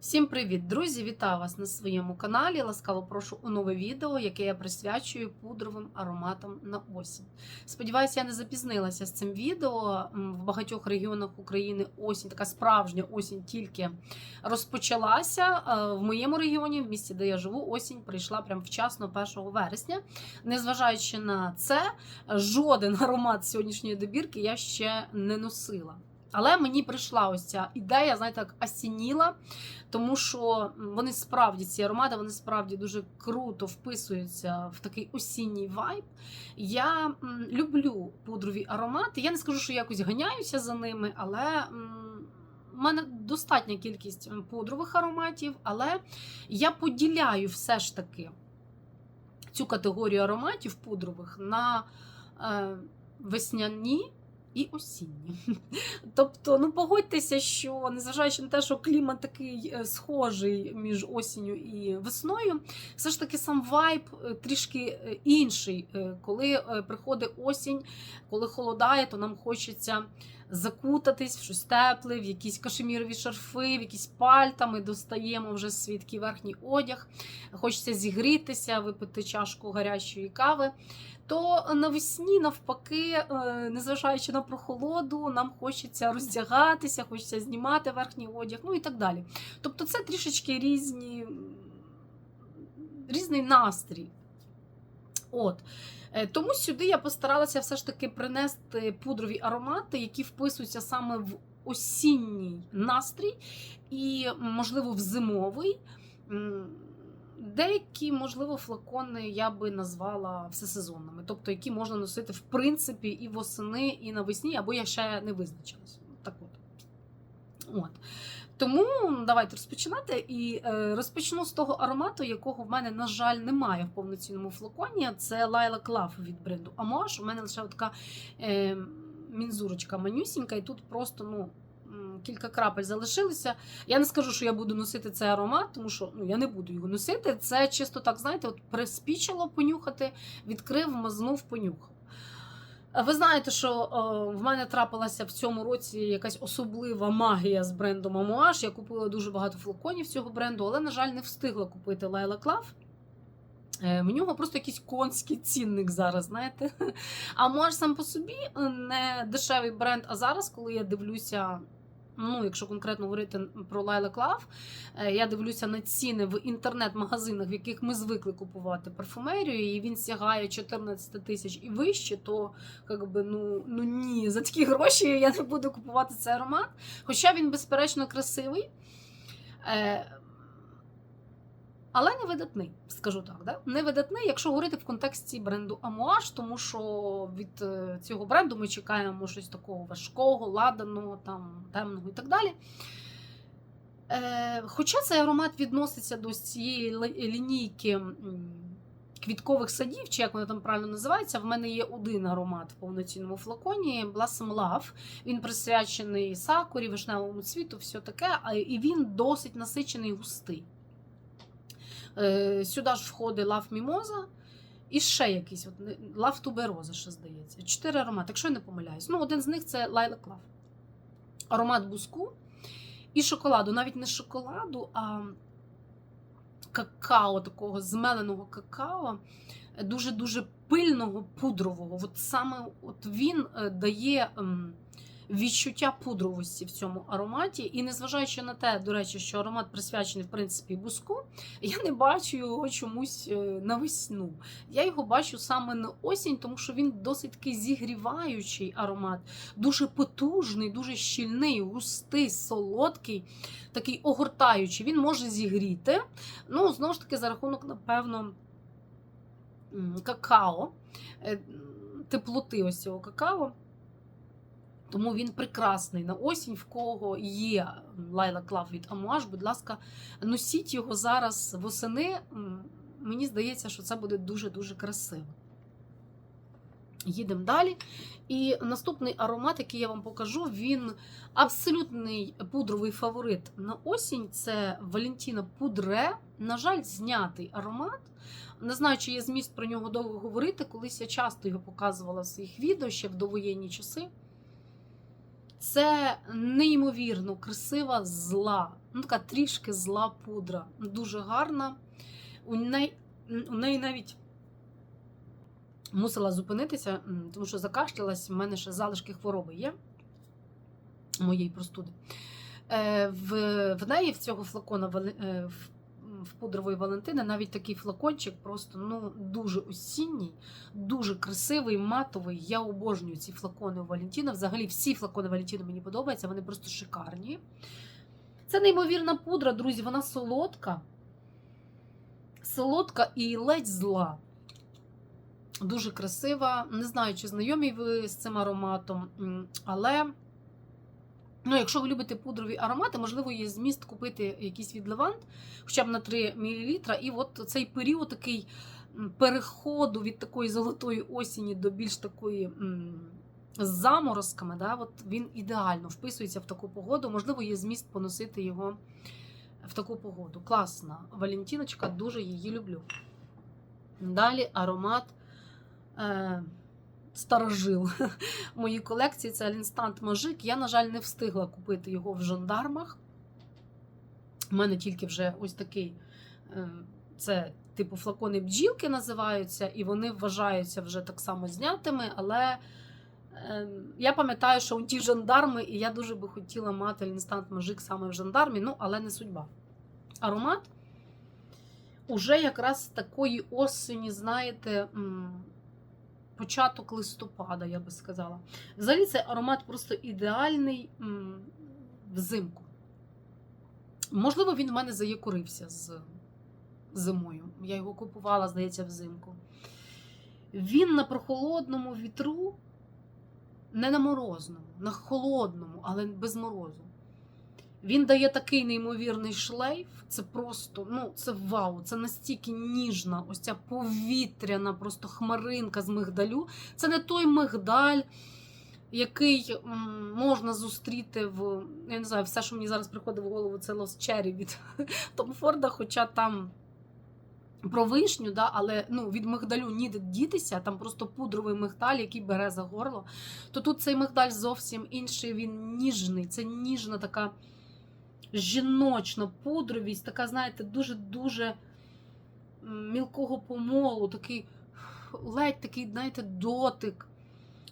Всім привіт, друзі! Вітаю вас на своєму каналі. Ласкаво прошу у нове відео, яке я присвячую пудровим ароматам на осінь. Сподіваюся, я не запізнилася з цим відео. В багатьох регіонах України осінь, така справжня осінь тільки розпочалася. Е, В моєму регіоні, в місті, де я живу, осінь прийшла прямо вчасно 1 вересня. Незважаючи на це, жоден аромат сьогоднішньої добірки я ще не носила. Але мені прийшла ось ця ідея, знаєте, так осініла, тому що вони справді ці аромати, вони справді дуже круто вписуються в такий осінній вайб. Я люблю пудрові аромати. Я не скажу, що якось ганяюся за ними, але в мене достатня кількість пудрових ароматів, але я поділяю все ж таки цю категорію ароматів пудрових на е, весняні. І осінні. Тобто, ну погодьтеся, що незважаючи на те, що клімат такий е, схожий між осінню і весною, все ж таки сам вайб е, трішки е, інший. Коли приходить осінь, коли холодає, то нам хочеться закутатись в щось тепле, в якісь кашемірові шарфи, в якісь пальта. Ми достаємо вже свій такий верхній одяг. Хочеться зігрітися, випити чашку гарячої кави. То навесні, навпаки, е, незважаючи на прохолоду, нам хочеться роздягатися, хочеться знімати верхній одяг, ну і так далі. Тобто це трішечки різні, різний настрій. От. Е, Тому сюди я постаралася все ж таки принести пудрові аромати, які вписуються саме в осінній настрій і, можливо, в зимовий. Деякі, можливо, флакони я би назвала всесезонними, тобто які можна носити в принципі і восени, і навесні, або я ще не визначилась. Так от. От. Тому давайте розпочинати. І е, розпочну з того аромату, якого в мене, на жаль, немає в повноцінному флаконі. Це Lilac Love від бренду Amouage. У мене лише така е, мінзурочка манюсінька, і тут просто ну, кілька крапель залишилися. Я не скажу, що я буду носити цей аромат, тому що ну, я не буду його носити. Це чисто так, знаєте, от приспічило понюхати, відкрив, мазнув, понюхав. Ви знаєте, що в мене трапилася в цьому році якась особлива магія з брендом Амуаш. Я купила дуже багато флаконів цього бренду, але, на жаль, не встигла купити Лайла Love. Е, В нього просто якийсь конський цінник зараз, знаєте. А Amouage сам по собі не дешевий бренд. А зараз, коли я дивлюся, ну, якщо конкретно говорити про Лайла Love, е, я дивлюся на ціни в інтернет-магазинах, в яких ми звикли купувати парфумерію, і він сягає 14 тисяч і вище, то как би, ну, ну ні, за такі гроші я не буду купувати цей аромат. Хоча він, безперечно, красивий. Але не видатний, скажу так. Да? Не видатний, якщо говорити в контексті бренду Amouage, тому що від е, цього бренду ми чекаємо щось такого важкого, ладаного, там, темного і так далі. Е, Хоча цей аромат відноситься до цієї лінійки квіткових садів, чи як вони там правильно називаються, в мене є один аромат в повноцінному флаконі Blossom Love. Він присвячений сакурі, вишневому цвіту, все таке, і він досить насичений густий. Е, Сюди ж входить лав мімоза і ще якийсь от, лав тубероза, ще здається. Чотири аромати, якщо я не помиляюсь. Ну, один з них це Lilac Love. Аромат буску і шоколаду. Навіть не шоколаду, а какао, такого змеленого какао, дуже-дуже пильного, пудрового. От саме от він е, дає. Відчуття пудровості в цьому ароматі, і незважаючи на те, до речі, що аромат присвячений в принципі буску, я не бачу його чомусь е, на весну. Я його бачу саме на осінь, тому що він досить такий зігріваючий аромат, дуже потужний, дуже щільний, густий, солодкий, такий огортаючий. Він може зігріти. Ну, знову ж таки, за рахунок, напевно, какао, е, теплоти ось цього какао. Тому він прекрасний на осінь, в кого є Lilac Love від Amouage, будь ласка, носіть його зараз восени. Мені здається, що це буде дуже-дуже красиво. Їдемо далі. І наступний аромат, який я вам покажу, він абсолютний пудровий фаворит на осінь. Це Валентіна Пудре. На жаль, знятий аромат. Не знаю, чи є зміст про нього довго говорити. Колись я часто його показувала в своїх відео ще в довоєнні часи. Це неймовірно красива зла. Ну, така трішки зла пудра. Дуже гарна. У неї, у неї навіть мусила зупинитися, тому що закашлялась, в мене ще залишки хвороби є моєї простуди. Е, в, в неї в цього флакона е, в, пудрової Валентини навіть такий флакончик просто ну, дуже осінній, дуже красивий, матовий. Я обожнюю ці флакони у Валентіна. Взагалі всі флакони Валентіна мені подобаються, вони просто шикарні. Це неймовірна пудра, друзі, вона солодка. Солодка і ледь зла. Дуже красива. Не знаю, чи знайомі ви з цим ароматом, але. Ну, якщо ви любите пудрові аромати, можливо, є зміст купити якийсь від Левант, хоча б на 3 мл. І от цей період такий переходу від такої золотої осені до більш такої з заморозками, да, от він ідеально вписується в таку погоду. Можливо, є зміст поносити його в таку погоду. Класна Валентіночка, дуже її люблю. Далі аромат. Е, Старожил в моїй колекції це Алінстант Можик. Я, на жаль, не встигла купити його в жандармах. У мене тільки вже ось такий. е, Це типу флакони бджілки називаються, і вони вважаються вже так само знятими. Але е, я пам'ятаю, що у ті жандарми, і я дуже би хотіла мати Алінстант Можик саме в жандармі, ну, але не судьба. Аромат уже якраз такої осені, знаєте. Початок листопада, я би сказала. Взагалі, цей аромат просто ідеальний взимку. Можливо, він в мене заякурився з зимою. Я його купувала, здається, взимку. Він на прохолодному вітру, не на морозному, на холодному, але без морозу. Він дає такий неймовірний шлейф. Це просто, ну, це вау, це настільки ніжна, ось ця повітряна, просто хмаринка з мигдалю. Це не той мигдаль, який можна зустріти в. Я не знаю, все, що мені зараз приходить в голову, це Lost Cherry від Том Форда, хоча там. Про вишню, да, але ну, від мигдалю ніде дітися, там просто пудровий мигдаль, який бере за горло. То тут цей мигдаль зовсім інший, він ніжний. Це ніжна така жіночна пудровість, така, знаєте, дуже-дуже мілкого помолу, такий ледь такий, знаєте, дотик.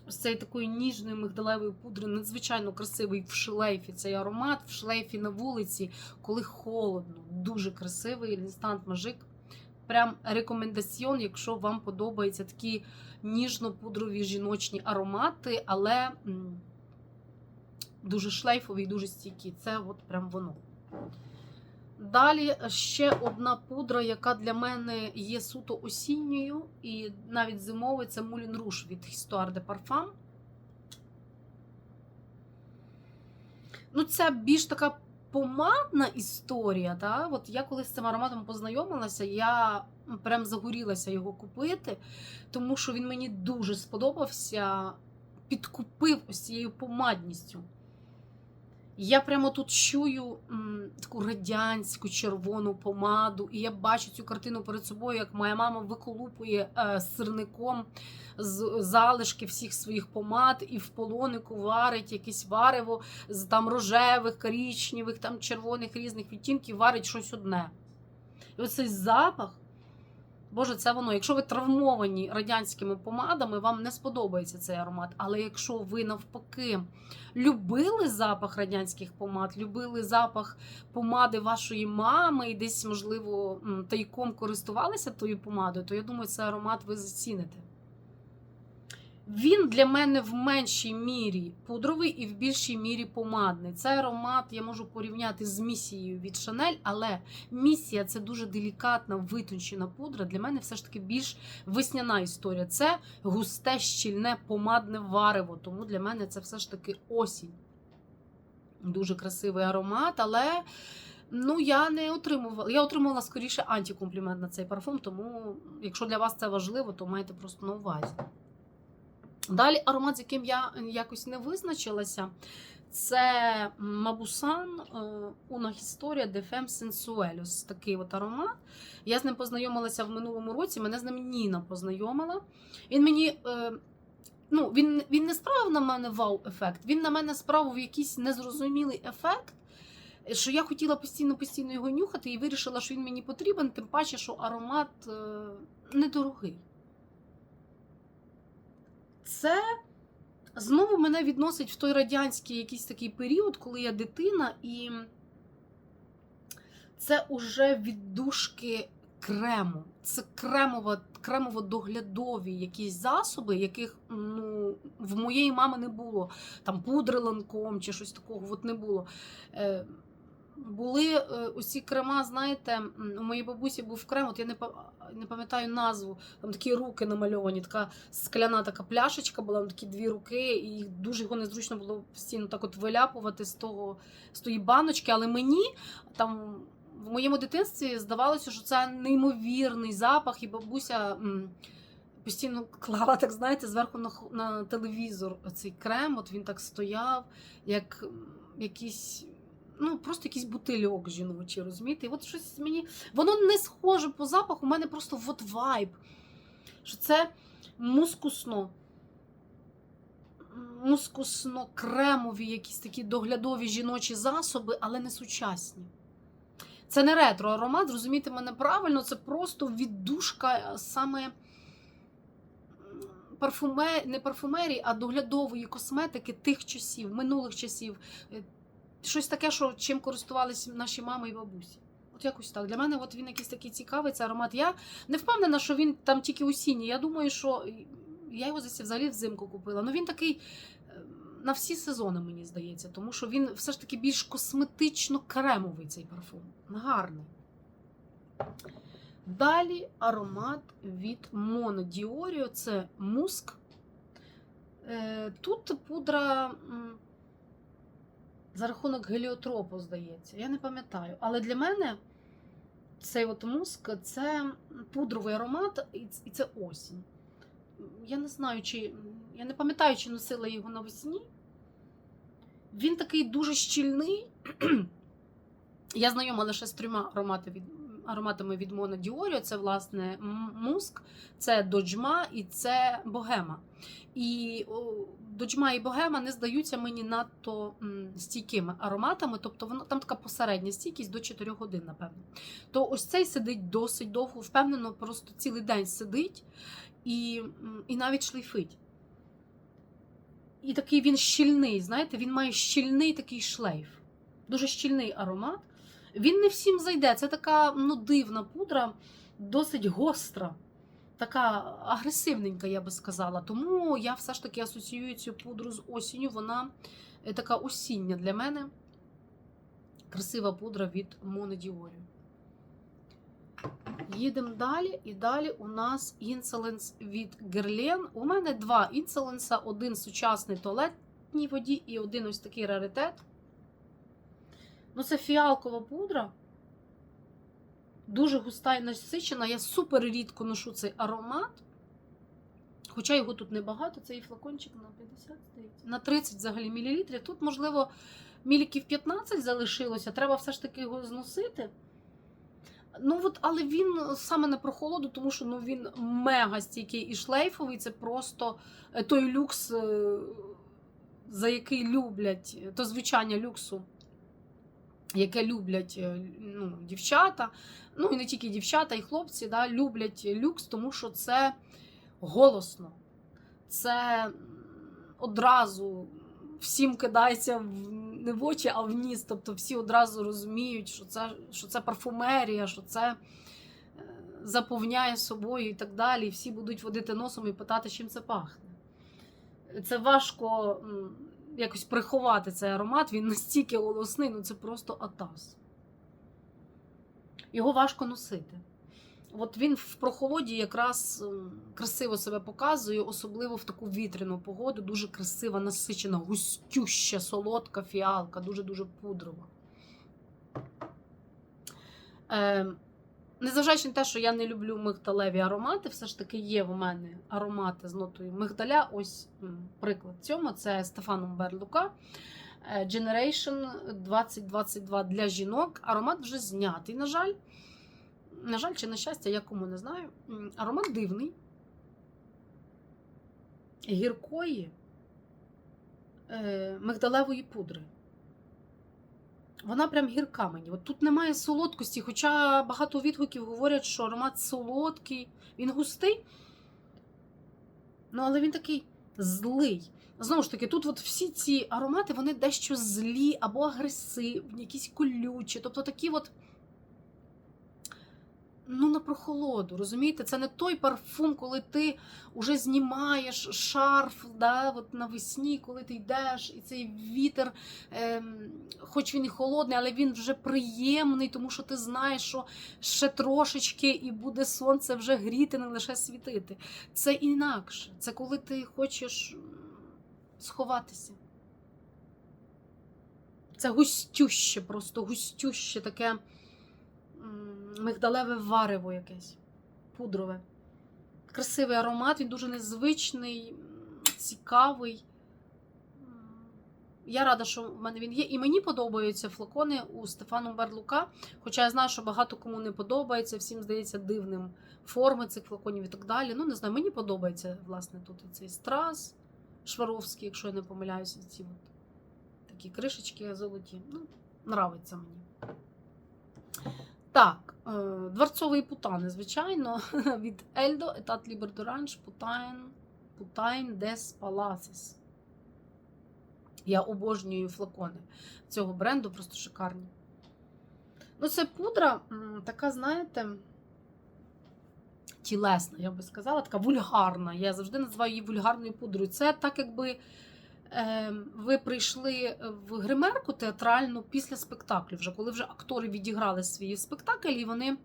Ось цієї такої ніжної мигдалевої пудри, надзвичайно красивий в шлейфі цей аромат, в шлейфі на вулиці, коли холодно. Дуже красивий інстант мажик. Прям рекомендаціон, якщо вам подобаються такі ніжно-пудрові жіночні аромати, але дуже шлейфові і дуже стійкі. Це от прям воно. Далі ще одна пудра, яка для мене є суто осінньою і навіть зимовою, це Moulin Rouge від Histoire de Parfum. Ну, це більш така помадна історія. Та? От я коли з цим ароматом познайомилася, я прям загорілася його купити, тому що він мені дуже сподобався, підкупив ось цією помадністю. Я прямо тут чую м, таку радянську червону помаду, і я бачу цю картину перед собою, як моя мама виколупує е, сирником з залишки всіх своїх помад і в полонику варить якесь варево з там рожевих, корічневих, там червоних різних відтінків, варить щось одне. І оцей запах. Боже, це воно. Якщо ви травмовані радянськими помадами, вам не сподобається цей аромат. Але якщо ви навпаки любили запах радянських помад, любили запах помади вашої мами і десь, можливо, тайком користувалися тою помадою, то я думаю, цей аромат ви заціните. Він для мене в меншій мірі пудровий і в більшій мірі помадний. Цей аромат я можу порівняти з місією від Шанель, але місія це дуже делікатна, витончена пудра. Для мене все ж таки більш весняна історія. Це густе, щільне, помадне варево. Тому для мене це все ж таки осінь. Дуже красивий аромат, але. Ну, я не отримувала. Я отримувала скоріше антикомплімент на цей парфум, тому, якщо для вас це важливо, то маєте просто на увазі. Далі аромат, з яким я якось не визначилася, це Мабусан Una Historia de Femme Sensuelle. Такий от аромат. Я з ним познайомилася в минулому році, мене з ним Ніна познайомила. Він мені е, ну, він, він не справив на мене вау-ефект, він на мене справив якийсь незрозумілий ефект, що я хотіла постійно-постійно його нюхати і вирішила, що він мені потрібен, тим паче, що аромат е, недорогий. Це знову мене відносить в той радянський якийсь такий період, коли я дитина, і це уже віддушки крему. Це кремово, кремово-доглядові якісь засоби, яких ну, в моєї мами не було. Там пудри ланком чи щось такого от не було. Були е, усі крема, знаєте, у моїй бабусі був крем, от я не, пам'ятаю назву, там такі руки намальовані, така скляна така пляшечка була, там такі дві руки, і дуже його незручно було постійно так от виляпувати з того з тої баночки. Але мені там в моєму дитинстві здавалося, що це неймовірний запах, і бабуся. Постійно клала, так знаєте, зверху на, на телевізор цей крем, от він так стояв, як якийсь, ну, просто якийсь бутильок жіночий, розумієте? І от щось мені. Воно не схоже по запаху, у мене просто от вайб. Що це мускусно. Мускусно-кремові якісь такі доглядові жіночі засоби, але не сучасні. Це не ретро аромат, зрозумійте мене правильно, це просто віддушка саме м, парфуме... не парфумерії, а доглядової косметики тих часів, минулих часів. Щось таке, що чим користувалися наші мами і бабусі. От якось так. Для мене от він якийсь такий цікавий, це аромат. Я не впевнена, що він там тільки осінній. Я думаю, що я його взагалі взимку купила. Ну він такий е, на всі сезони, мені здається, тому що він все ж таки більш косметично кремовий цей парфум. Гарний. Далі аромат від Mono Diorio, це муск. Е, Тут пудра за рахунок геліотропу, здається. Я не пам'ятаю. Але для мене цей от муск це пудровий аромат, і це осінь. Я не знаю, чи. Я не пам'ятаю, чи носила його навесні. Він такий дуже щільний. Я знайома лише з трьома ароматами ароматами від Мона Діоріо. Це, власне, муск, це доджма і це богема. І доджма і богема не здаються мені надто стійкими ароматами, тобто воно там така посередня стійкість до 4 годин, напевно. То ось цей сидить досить довго, впевнено, просто цілий день сидить і, і навіть шлейфить. І такий він щільний, знаєте, він має щільний такий шлейф. Дуже щільний аромат. Він не всім зайде. Це така ну, дивна пудра, досить гостра, така агресивненька, я би сказала. Тому я все ж таки асоціюю цю пудру з осінню. Вона е, така осіння для мене. Красива пудра від Моне Діорі. Їдемо далі, і далі у нас інсоленс від Герлен. У мене два інсоленса: один сучасний туалетній воді і один ось такий раритет. Ну, це фіалкова пудра. Дуже густа і насичена. Я супер рідко ношу цей аромат. Хоча його тут небагато, цей флакончик на 50, на 30 взагалі мілілітрів. Тут, можливо, міліків 15 залишилося. Треба все ж таки його зносити. Ну от, але він саме на прохолоду, тому що ну, він мега стійкий і шлейфовий. Це просто е, той люкс, е, за який люблять, то звучання люксу, яке люблять е, ну, дівчата. Ну і не тільки дівчата, і хлопці да, люблять люкс, тому що це голосно. Це одразу всім кидається не в очі, а в ніс. Тобто всі одразу розуміють, що це, що це парфумерія, що це е, заповняє собою і так далі. І всі будуть водити носом і питати, чим це пахне. Це важко якось приховати цей аромат, він настільки голосний, ну це просто атас. Його важко носити. От він в прохолоді якраз красиво себе показує, особливо в таку вітряну погоду. Дуже красива, насичена, густюща, солодка фіалка, дуже-дуже пудрова. Е, незважаючи на те, що я не люблю мигдалеві аромати, все ж таки є в мене аромати з нотою мигдаля. Ось приклад цьому це Стефаном Берлука. е, Generation 2022 для жінок. Аромат вже знятий, на жаль. На жаль, чи на щастя, я кому не знаю. Аромат дивний. гіркої е, мигдалевої пудри. Вона прям гірка мені. От тут немає солодкості, хоча багато відгуків говорять, що аромат солодкий, він густий. Ну, але він такий злий. Знову ж таки, тут от всі ці аромати вони дещо злі або агресивні, якісь колючі. Тобто такі от. Ну, на прохолоду, розумієте? Це не той парфум, коли ти вже знімаєш шарф да, от навесні, коли ти йдеш, і цей вітер, ем, хоч він і холодний, але він вже приємний, тому що ти знаєш, що ще трошечки і буде сонце вже гріти, не лише світити. Це інакше. Це коли ти хочеш сховатися. Це густюще, просто густюще таке мигдалеве варево якесь, пудрове. Красивий аромат, він дуже незвичний, цікавий. Я рада, що в мене він є. І мені подобаються флакони у Стефану Берлука. Хоча я знаю, що багато кому не подобається, всім здається дивним форми цих флаконів і так далі. Ну, не знаю, мені подобається, власне, тут і цей страз Шваровський, якщо я не помиляюся, ці от такі кришечки золоті. Ну, нравиться мені. Так, дворцовий путани, звичайно, від Ельдо, Етат Лібердоранж, Путайн, Путайн Дес Паласис. Я обожнюю флакони цього бренду, просто шикарні. Ну, це пудра, така, знаєте, тілесна, я би сказала, така вульгарна. Я завжди називаю її вульгарною пудрою. Це так, якби е, ви прийшли в гримерку театральну після спектаклю, вже коли вже актори відіграли свій спектакль, і вони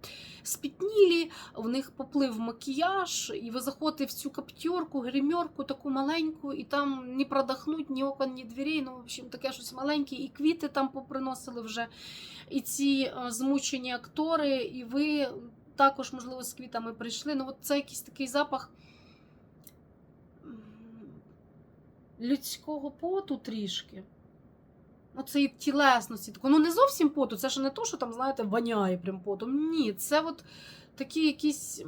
спітнілі, в них поплив макіяж, і ви заходите в цю каптюрку, гримерку таку маленьку, і там ні продохнуть, ні окон, ні дверей, ну, в общем, таке щось маленьке, і квіти там поприносили вже. І ці е, змучені актори, і ви також, можливо, з квітами прийшли. Ну, от це якийсь такий запах м, людського поту трішки. Оцеї тілесності. Ну, не зовсім поту, це ж не то, що там, знаєте, воняє прям потом. Ні, це от такі якісь.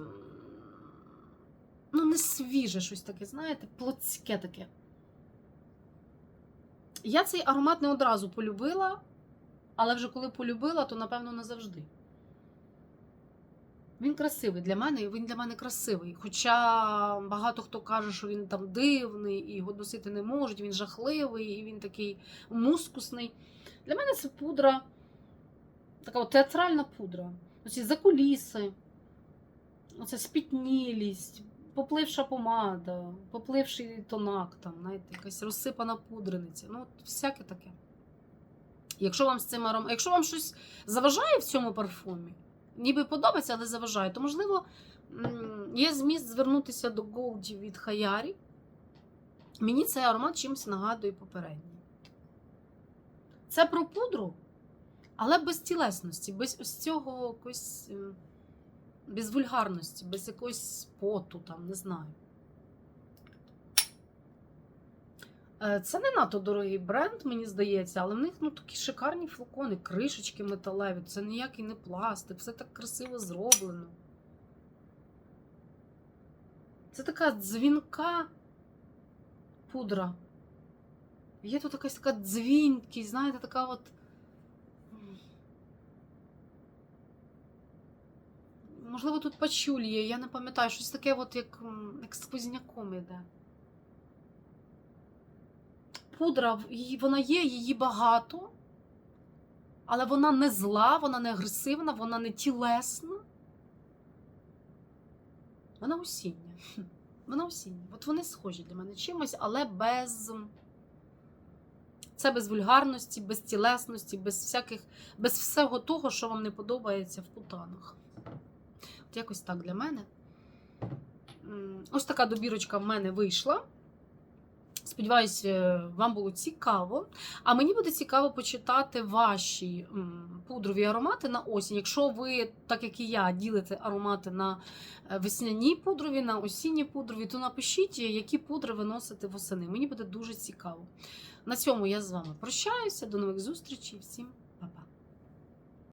Ну, не свіже щось таке, знаєте, плотське таке. Я цей аромат не одразу полюбила, але вже коли полюбила, то напевно назавжди. Він красивий для мене, і він для мене красивий. Хоча багато хто каже, що він там дивний і його носити не можуть, він жахливий, і він такий мускусний. Для мене це пудра, така от театральна пудра. Оці закуліси, оце спітнілість, попливша помада, попливший тонак, там, знаєте, якась розсипана пудрениця. Ну, от всяке таке. Якщо вам з цим аром... Якщо вам щось заважає в цьому парфумі, ніби подобається, але заважає, то, можливо, є зміст звернутися до Голді від Хаярі. Мені цей аромат чимось нагадує попередній. Це про пудру, але без тілесності, без ось цього якось, без вульгарності, без якогось поту, там, не знаю. Е, Це не надто дорогий бренд, мені здається, але в них ну, такі шикарні флакони, кришечки металеві. Це ніякий не пластик, все так красиво зроблено. Це така дзвінка пудра. Є тут якась така дзвінкість, знаєте, така от. Можливо, тут пачуль є, я не пам'ятаю, щось таке, от як, як сквозняком іде. Пудра, вона є, її багато, але вона не зла, вона не агресивна, вона не тілесна. Вона осіння. Вона осіння. От вони схожі для мене чимось, але без. Це без вульгарності, без тілесності, без всяких, без всього того, що вам не подобається в путанах. От якось так для мене. Ось така добірочка в мене вийшла. Сподіваюсь, е, вам було цікаво. А мені буде цікаво почитати ваші пудрові аромати на осінь. Якщо ви, так як і я, ділите аромати на е, весняні пудрові, на осінні пудрові, то напишіть, які пудри ви носите восени. Мені буде дуже цікаво. На цьому я з вами прощаюся. До нових зустрічей. Всім.